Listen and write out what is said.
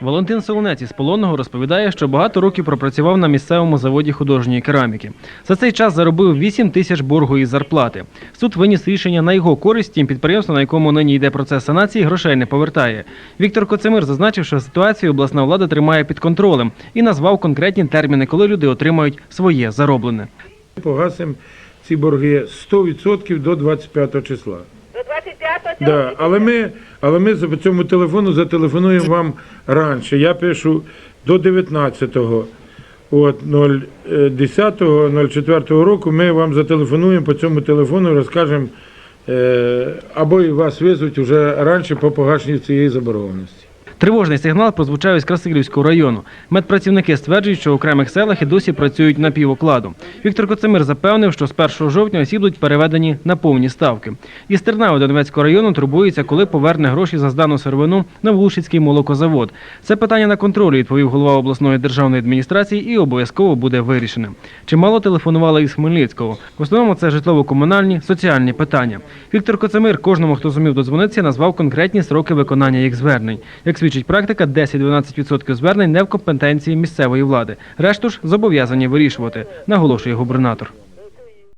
Валентин Солонець із Полонного розповідає, що багато років пропрацював на місцевому заводі художньої кераміки. За цей час заробив 8 тисяч боргу із зарплати. Суд виніс рішення на його користь, тім підприємство, на якому нині йде процес санації, грошей не повертає. Віктор Коцемир зазначив, що ситуацію обласна влада тримає під контролем і назвав конкретні терміни, коли люди отримають своє зароблене. Погасимо ці борги 100% до 25 числа. До 25-го Да, але ми, але ми по цьому телефону зателефонуємо вам раніше. Я пишу до 19-го. От 10.04 року ми вам зателефонуємо по цьому телефону, розкажемо, е, або вас визвуть вже раніше по погашенню цієї заборгованості. Тривожний сигнал прозвучав із Красилівського району. Медпрацівники стверджують, що в окремих селах і досі працюють на півокладу. Віктор Коцемир запевнив, що з 1 жовтня осіб будуть переведені на повні ставки. Із Тернаву Донецького району турбується, коли поверне гроші за здану сировину на Влушицький молокозавод. Це питання на контролі, відповів голова обласної державної адміністрації, і обов'язково буде вирішене. Чимало телефонували із Хмельницького. В основному це житлово-комунальні, соціальні питання. Віктор Коцемир кожному, хто зумів додзвонитися, назвав конкретні сроки виконання їх звернень. Як свідчить практика, 10-12% звернень не в компетенції місцевої влади. Решту ж зобов'язані вирішувати, наголошує губернатор.